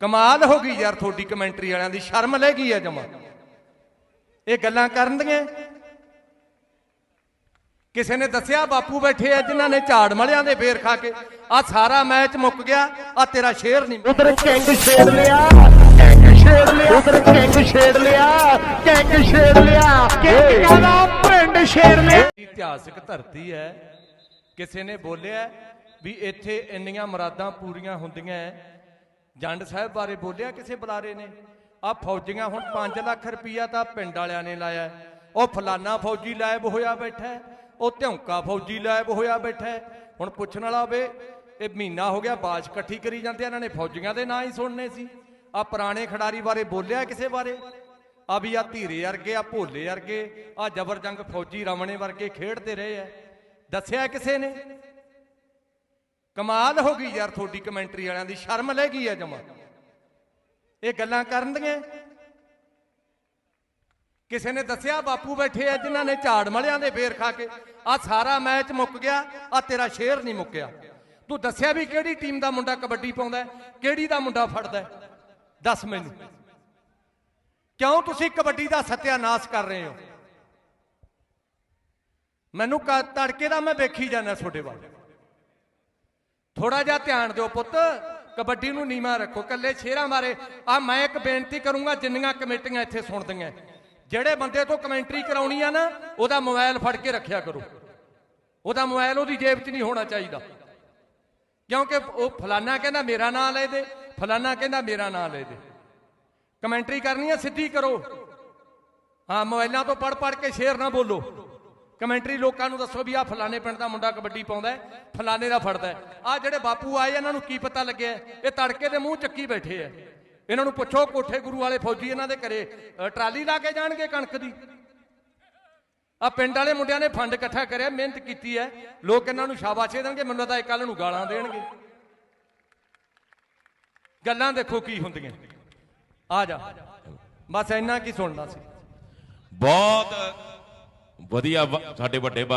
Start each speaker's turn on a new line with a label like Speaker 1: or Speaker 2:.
Speaker 1: ਕਮਾਲ ਹੋ ਗਈ ਯਾਰ ਤੁਹਾਡੀ ਕਮੈਂਟਰੀ ਵਾਲਿਆਂ ਦੀ ਸ਼ਰਮ ਲੈ ਗਈ ਆ ਜਮਾ। ਇਹ ਗੱਲਾਂ ਕਰਨ ਦੀਆਂ ਕਿਸੇ ਨੇ ਦੱਸਿਆ ਬਾਪੂ ਬੈਠੇ ਆ ਜਿਨ੍ਹਾਂ ਨੇ ਝਾੜ ਮਲਿਆਂ ਦੇ ਫੇਰ ਖਾ ਕੇ। ਆ ਸਾਰਾ ਮੈਚ ਮੁੱਕ ਗਿਆ ਆ ਤੇਰਾ ਸ਼ੇਰ ਨਹੀਂ।
Speaker 2: ਉਧਰ ਕਿੰਗ ਛੇੜ ਲਿਆ ਕਿੰਗ ਛੇੜ ਲਿਆ ਉਧਰ ਕਿੰਗ ਛੇੜ ਲਿਆ ਕਿੰਗ ਛੇੜ ਲਿਆ। ਕਿੰਗ ਕਹਿੰਦਾ ਪਿੰਡ ਛੇੜ ਲਿਆ।
Speaker 1: ਇਤਿਹਾਸਿਕ ਧਰਤੀ ਹੈ। ਕਿਸੇ ਨੇ ਬੋਲਿਆ ਵੀ ਇੱਥੇ ਇੰਨੀਆਂ ਮੁਰਾਦਾਂ ਪੂਰੀਆਂ ਹੁੰਦੀਆਂ ਹੈ। ਜੰਡ ਸਾਹਿਬ ਬਾਰੇ ਬੋਲਿਆ ਕਿਸੇ ਬੁਲਾਰੇ ਨੇ? ਆ ਫੌਜੀਆਂ ਹੁਣ 5 ਲੱਖ ਰੁਪਈਆ ਤਾਂ ਪਿੰਡ ਵਾਲਿਆਂ ਨੇ ਲਾਇਆ ਉਹ ਫਲਾਨਾ ਫੌਜੀ ਲਾਇਬ ਹੋਇਆ ਬੈਠਾ ਉਹ ਧੌਂਕਾ ਫੌਜੀ ਲਾਇਬ ਹੋਇਆ ਬੈਠਾ ਹੁਣ ਪੁੱਛਣ ਵਾਲਾ ਵੇ ਇਹ ਮਹੀਨਾ ਹੋ ਗਿਆ ਬਾਜ ਇਕੱਠੀ ਕਰੀ ਜਾਂਦੇ ਆ, ਇਹਨਾਂ ਨੇ ਫੌਜੀਆਂ ਦੇ ਨਾਂ ਹੀ ਸੁਣਨੇ ਸੀ। ਆ ਪੁਰਾਣੇ ਖਿਡਾਰੀ ਬਾਰੇ ਬੋਲਿਆ ਕਿਸੇ ਬਾਰੇ? ਆ ਵੀ ਆ ਧੀਰੇ ਵਰਗੇ ਆ ਭੋਲੇ ਵਰਗੇ ਆ ਜਬਰਜੰਗ ਫੌਜੀ ਰਮਣੇ ਵਰਗੇ ਖੇਡਦੇ ਰਹੇ ਆ ਦੱਸਿਆ ਕਿਸੇ ਨੇ? ਕਮਾਲ ਹੋ ਗਈ ਯਾਰ ਤੁਹਾਡੀ ਕਮੈਂਟਰੀ ਵਾਲਿਆਂ ਦੀ, ਸ਼ਰਮ ਲੈ ਗਈ ਆ ਜਮਾ। ਇਹ ਗੱਲਾਂ ਕਰਨ ਦੀਆਂ ਕਿਸੇ ਨੇ ਦੱਸਿਆ, ਬਾਪੂ ਬੈਠੇ ਆ ਜਿਨ੍ਹਾਂ ਨੇ ਝਾੜ ਮਲਿਆਂ ਦੇ ਫੇਰ ਖਾ ਕੇ। ਆ ਸਾਰਾ ਮੈਚ ਮੁੱਕ ਗਿਆ ਆ ਤੇਰਾ ਸ਼ੇਰ ਨਹੀਂ ਮੁੱਕਿਆ। ਤੂੰ ਦੱਸਿਆ ਵੀ ਕਿਹੜੀ ਟੀਮ ਦਾ ਮੁੰਡਾ ਕਬੱਡੀ ਪਾਉਂਦਾ ਕਿਹੜੀ ਦਾ ਮੁੰਡਾ ਫੜਦਾ ਹੈ? ਦੱਸ ਮੈਨੂੰ। ਕਿਉਂ ਤੁਸੀਂ ਕਬੱਡੀ ਦਾ ਸਤਿਆਨਾਸ਼ ਕਰ ਰਹੇ ਹੋ? ਮੈਨੂੰ ਕ- ਤੜਕੇ ਦਾ ਮੈਂ ਵੇਖੀ ਜਾਂਦਾ ਤੁਹਾਡੇ ਵੱਲ। ਥੋੜਾ ਜਿਹਾ ਧਿਆਨ ਦਿਓ ਪੁੱਤ। ਕਬੱਡੀ ਨੂੰ ਨੀਵਾ ਰੱਖੋ ਕੱਲੇ ਸ਼ੇਰਾਂ ਮਾਰੇ। ਆ ਮੈਂ ਇੱਕ ਬੇਨਤੀ ਕਰੂੰਗਾ, ਜਿੰਨੀਆਂ ਕਮੇਟੀਆਂ ਇੱਥੇ ਸੁਣਦੀਆਂ। ਜਿਹੜੇ ਬੰਦੇ ਤੋਂ ਕਮੈਂਟਰੀ ਕਰਾਉਣੀ ਆ ਨਾ, ਉਹਦਾ ਮੋਬਾਈਲ ਫੜ ਕੇ ਰੱਖਿਆ ਕਰੋ। ਉਹਦਾ ਮੋਬਾਈਲ ਉਹਦੀ ਜੇਬ 'ਚ ਨਹੀਂ ਹੋਣਾ ਚਾਹੀਦਾ। ਕਿਉਂਕਿ ਉਹ ਫਲਾਨਾ ਕਹਿੰਦਾ ਮੇਰਾ ਨਾਂ ਲੈ ਦੇ, ਫਲਾਨਾ ਕਹਿੰਦਾ ਮੇਰਾ ਨਾਂ ਲੈ ਦੇ। ਕਮੈਂਟਰੀ ਕਰਨੀ ਆ, ਸਿੱਧੀ ਕਰੋ। ਹਾਂ, ਮੋਬਾਈਲਾਂ ਤੋਂ ਪੜ ਪੜ ਕੇ ਸ਼ੇਰ ਨਾ ਬੋਲੋ। ਕਮੈਂਟਰੀ ਲੋਕਾਂ ਨੂੰ ਦੱਸੋ ਵੀ ਆ ਫਲਾਣੇ ਪਿੰਡ ਦਾ ਮੁੰਡਾ ਕਬੱਡੀ ਪਾਉਂਦਾ ਫਲਾਣੇ ਦਾ ਫੜਦਾ ਆ ਜਿਹੜੇ ਬਾਪੂ ਆਏ, ਇਹਨਾਂ ਨੂੰ ਕੀ ਪਤਾ ਲੱਗਿਆ? ਇਹ ਤੜਕੇ ਦੇ ਮੂੰਹ ਚੱਕੀ ਬੈਠੇ ਆ। ਇਹਨਾਂ ਨੂੰ ਪੁੱਛੋ, ਕੋਠੇ ਗੁਰੂ ਵਾਲੇ ਫੌਜੀ ਇਹਨਾਂ ਦੇ ਘਰੇ ਟਰਾਲੀ ਲਾ ਕੇ ਜਾਣਗੇ ਕਣਕ ਦੀ? ਆ ਪਿੰਡ ਵਾਲੇ ਮੁੰਡਿਆਂ ਨੇ ਫੰਡ ਇਕੱਠਾ ਕਰਿਆ, ਮਿਹਨਤ ਕੀਤੀ ਹੈ। ਲੋਕ ਇਹਨਾਂ ਨੂੰ ਸ਼ਾਬਾਸ਼ੇ ਦੇਣਗੇ, ਮੈਨੂੰ ਤਾਂ ਇਹ ਕੱਲ ਨੂੰ ਗਾਲਾਂ ਦੇਣਗੇ। ਗੱਲਾਂ ਦੇਖੋ ਕੀ ਹੁੰਦੀਆਂ। ਆ ਜਾ। ਬਸ ਇੰਨਾ ਕੀ ਸੁਣਨਾ ਸੀ।
Speaker 3: ਬਹੁਤ ਵਧੀਆ ਵਾ- ਸਾਡੇ ਵੱਡੇ ਬਾ-